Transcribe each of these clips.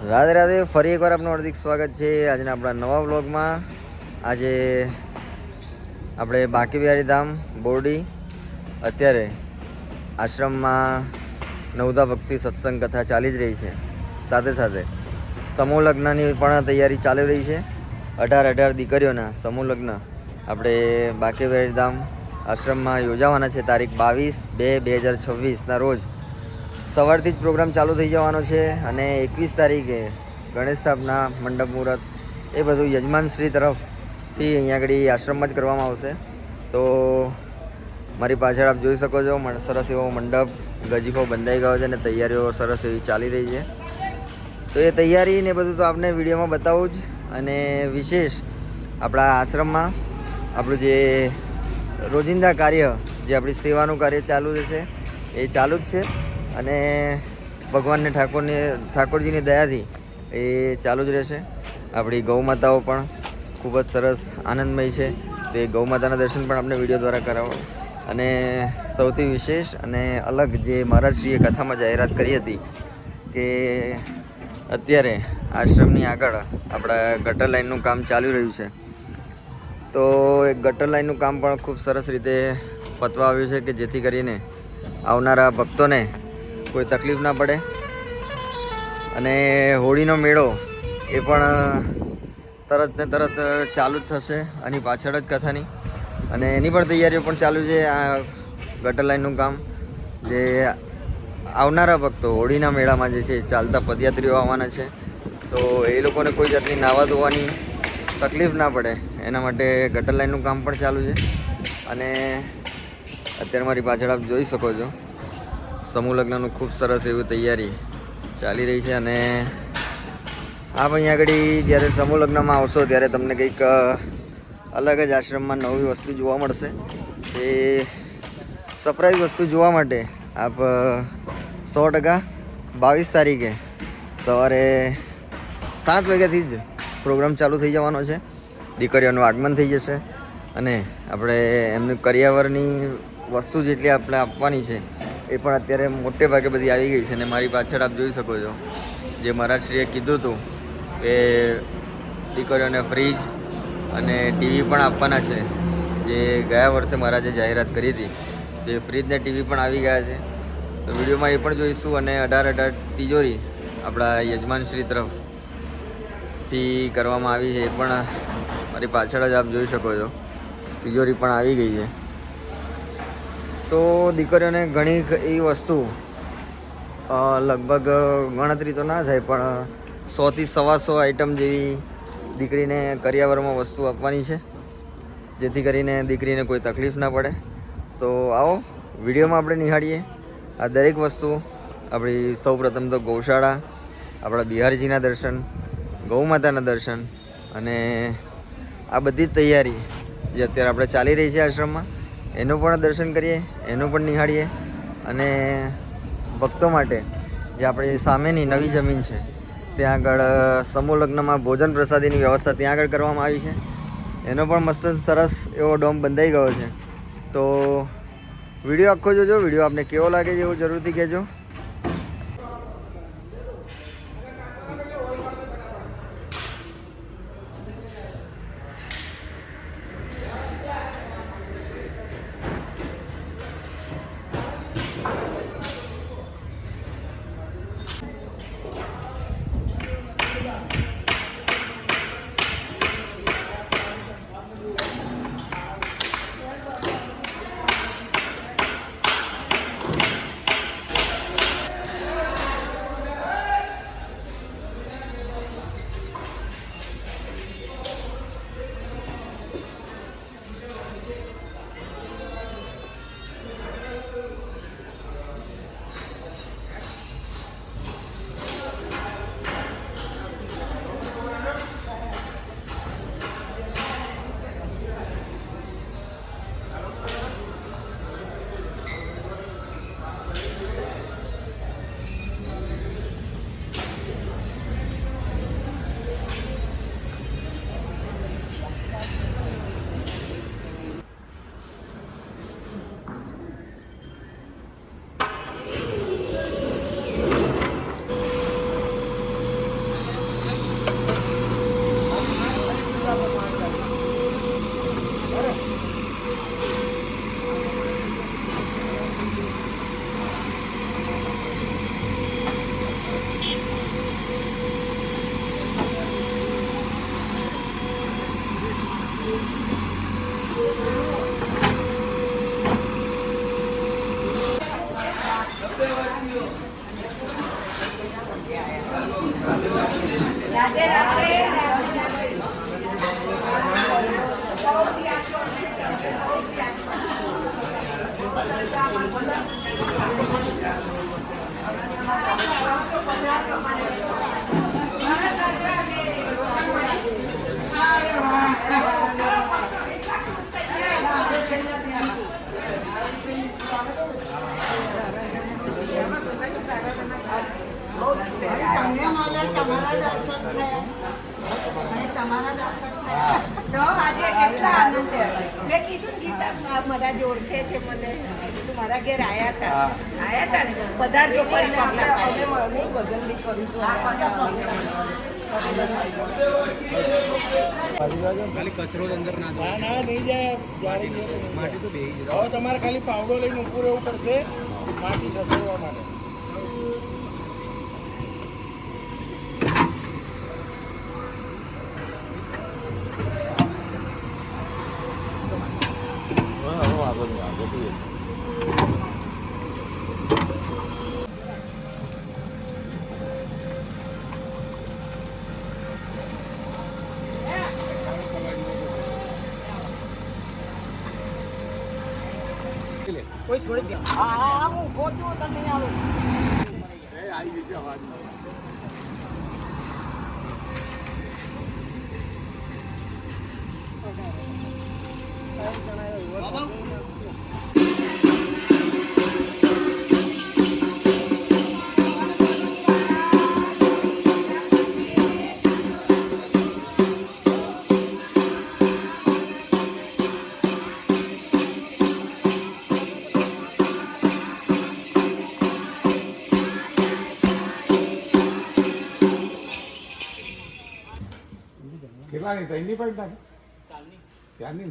રાધે રાધે, ફરી એકવાર આપનું હાર્દિક સ્વાગત છે આજના આપણા નવા વ્લોગમાં. આજે આપણે બાકી બિહારી ધામ, બોરડી, અત્યારે આશ્રમમાં નવદા ભક્તિ સત્સંગ કથા ચાલી જ રહી છે. સાથે સાથે સમૂહ લગ્નની પણ તૈયારી ચાલી રહી છે. અઢાર અઢાર દીકરીઓના સમૂહ લગ્ન આપણે બાકી બિહારી ધામ આશ્રમમાં યોજાવાના છે તારીખ બાવીસ બે બે હજાર છવ્વીસના રોજ. સવારથી જ પ્રોગ્રામ ચાલુ થઈ જવાનો છે અને એકવીસ તારીખે ગણેશ સ્થાપના, મંડપ મુહૂર્ત એ બધું યજમાનશ્રી તરફથી અહીંયા આગળ આશ્રમમાં જ કરવામાં આવશે. તો મારી પાછળ આપ જોઈ શકો છો સરસ એવો મંડપ, ગજીફો બંધાઈ ગયો છે અને તૈયારીઓ સરસ એવી ચાલી રહી છે. તો એ તૈયારી ને બધું તો આપને વિડીયોમાં બતાવું જ અને વિશેષ આપણા આશ્રમમાં આપણું જે રોજિંદા કાર્ય, જે આપણી સેવાનું કાર્ય ચાલુ છે, એ ચાલુ જ છે. અને ભગવાનને ઠાકોરને, ઠાકોરજીની દયાથી એ ચાલુ જ રહેશે. આપણી ગૌ માતાઓ પણ ખૂબ જ સરસ આનંદમય છે. તો એ ગૌ માતાના દર્શન પણ આપણે વીડિયો દ્વારા કરાવો. અને સૌથી વિશેષ અને અલગ જે મહારાજશ્રીએ કથામાં જાહેરાત કરી હતી કે અત્યારે આશ્રમની આગળ આપણા ગટર લાઇનનું કામ ચાલી રહ્યું છે. તો એ ગટર લાઇનનું કામ પણ ખૂબ સરસ રીતે પતવા આવ્યું છે કે જેથી કરીને આવનારા ભક્તોને કોઈ તકલીફ ના પડે. અને હોળીનો મેળો એ પણ તરત ને તરત ચાલુ જ થશે આની પાછળ જ કથાની. અને એની પણ તૈયારીઓ પણ ચાલુ છે આ ગટર લાઇનનું કામ. જે આવનારા ભક્તો હોળીના મેળામાં જે છે ચાલતા પદયાત્રીઓ આવવાના છે. તો એ લોકોને કોઈ જાતની નાવા ધોવાની તકલીફ ના પડે. એના માટે ગટર લાઇનનું કામ પણ ચાલુ છે. અને અત્યારે મારી પાછળ આપ જોઈ શકો છો. સમૂહ લગ્નનું ખૂબ સરસ એવી તૈયારી ચાલી રહી છે અને આપ અહીંયા આગળ જ્યારે સમૂહ લગ્નમાં આવશો ત્યારે તમને કંઈક અલગ જ આશ્રમમાં નવી વસ્તુ જોવા મળશે. એ સરપ્રાઈઝ વસ્તુ જોવા માટે આપ સો ટકા બાવીસ તારીખે સવારે સાત વાગ્યાથી જ પ્રોગ્રામ ચાલુ થઈ જવાનો છે. દીકરીઓનું આગમન થઈ જશે અને આપણે એમનું કરિયાવરની વસ્તુ જેટલી આપણે આપવાની છે એ પણ અત્યારે મોટે ભાગે બધી આવી ગઈ છે અને મારી પાછળ આપ જોઈ શકો છો. જે મહારાષ્ટ્રીએ કીધું હતું કે દીકરીઓને ફ્રીજ અને ટીવી પણ આપવાના છે. જે ગયા વર્ષે મહારાજે જાહેરાત કરી હતી તે ફ્રીજ ને ટીવી પણ આવી ગયા છે. તો વિડીયોમાં એ પણ જોઈશું અને અઢાર અઢાર તિજોરી આપણા યજમાનશ્રી તરફથી કરવામાં આવી છે. એ પણ મારી પાછળ જ આપ જોઈ શકો છો. તિજોરી પણ આવી ગઈ છે. તો દીકરીઓને ઘણી એ વસ્તુ લગભગ ગણતરી તો ના થાય, પણ સોથી સવા સો આઈટમ જેવી દીકરીને કરિયાવરમાં વસ્તુ આપવાની છે. જેથી કરીને દીકરીને કોઈ તકલીફ ના પડે. તો આવો, વિડીયોમાં આપણે નિહાળીએ. આ દરેક વસ્તુ, આપણી સૌ પ્રથમ તો ગૌશાળા, આપણા બિહારજીના દર્શન ગૌ માતાના દર્શન અને આ બધી જ તૈયારી જે અત્યારે આપણે ચાલી રહી છે આશ્રમમાં. એનું પણ દર્શન કરીએ, એનું પણ નિહાળીએ અને ભક્તો માટે જે આપણી સામેની નવી જમીન છે, ત્યાં આગળ સમૂહ લગ્નમાં ભોજન પ્રસાદીની વ્યવસ્થા ત્યાં આગળ કરવામાં આવી છે. એનો પણ મસ્ત સરસ એવો ડોમ બંધાઈ ગયો છે. તો વીડિયો આખો જોજો, વીડિયો આપને કેવો લાગે છે એવું જરૂરથી કહેજો. ગીતા જ મારા જે ઓળખે છે મને. તું મારા ઘેર આયા હતા આયા હતા ને? બધા જ લોકોએ પગલાં પાડ્યા. ખાલી કચરો જ અંદર ના ના ના નહીં જાય જાળી જશે માટી તો બેહી જશે. હવે તમારે ખાલી પાવડો લઈને ઉપર રહેવું પડશે. માટી ઘસવા માટે. આગળનું આગળ જોઈએ કોઈ છોડી દે હા હા હું પહોંચું તમને આવું કેટલાની ત્રણની પાઇપ નાખી ત્યાંની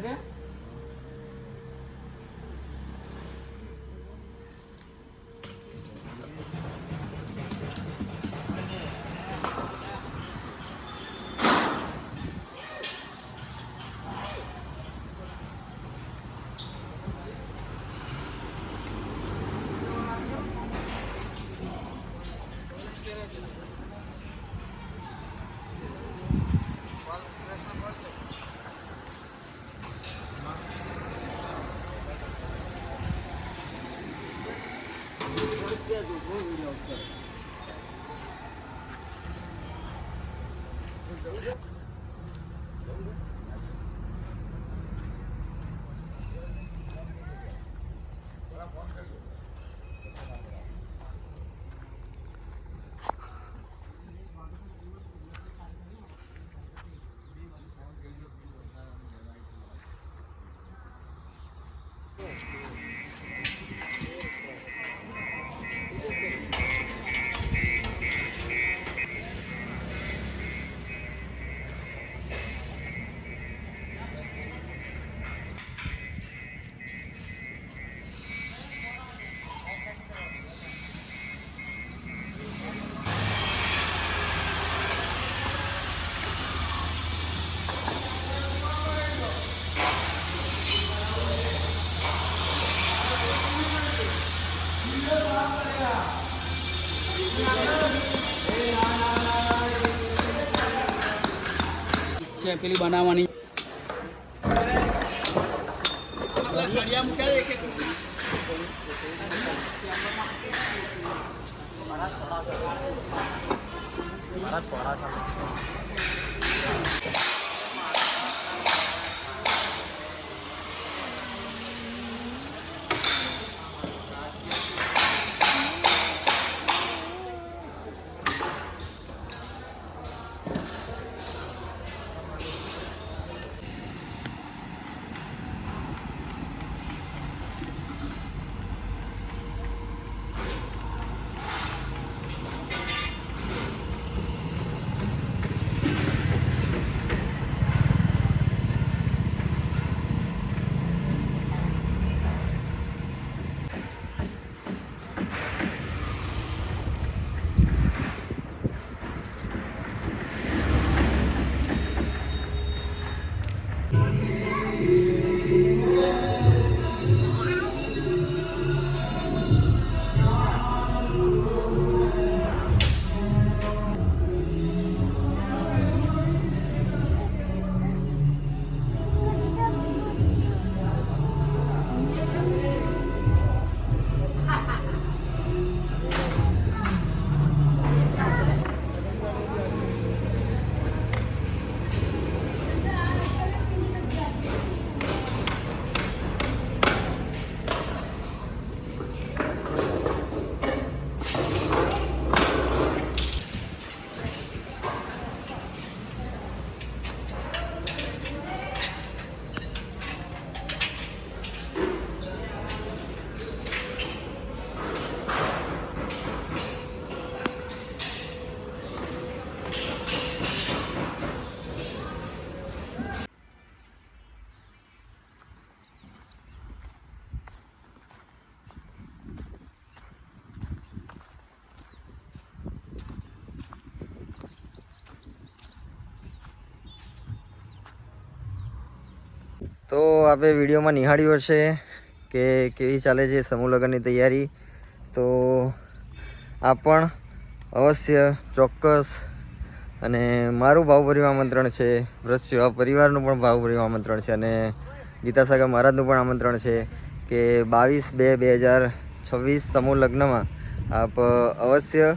ને છે પેલી બનાવવાની. થોડા તો આપણે વિડીયોમાં નિહાળ્યું હશે કે કેવી ચાલે છે સમૂહ લગ્નની તૈયારી. તો આ પણ અવશ્ય ચોક્કસ અને મારું ભાવભર્યું આમંત્રણ છે. વૃશ્ય પરિવારનું પણ ભાવભર્યું આમંત્રણ છે અને ગીતા સાગર મહારાજનું પણ આમંત્રણ છે કે બાવીસ બે બે હજાર છવ્વીસ સમૂહ લગ્નમાં આપ અવશ્ય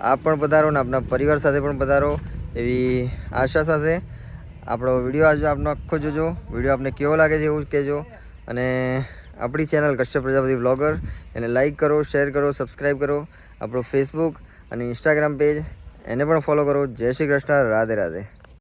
આપ પણ પધારો ને આપના પરિવાર સાથે પણ પધારો એવી આશા સાથે આપણો વીડિયો આજે આપનો આખો જોજો. વીડિયો આપને કેવો લાગે છે એવું કહેજો. અને આપણી ચેનલ કશ્યપ પ્રજાપતિ બ્લોગર એને લાઈક કરો શેર કરો સબસ્ક્રાઈબ કરો. આપણો ફેસબુક અને ઇન્સ્ટાગ્રામ પેજ એને પણ ફોલો કરો. જય શ્રી કૃષ્ણ. રાધે રાધે.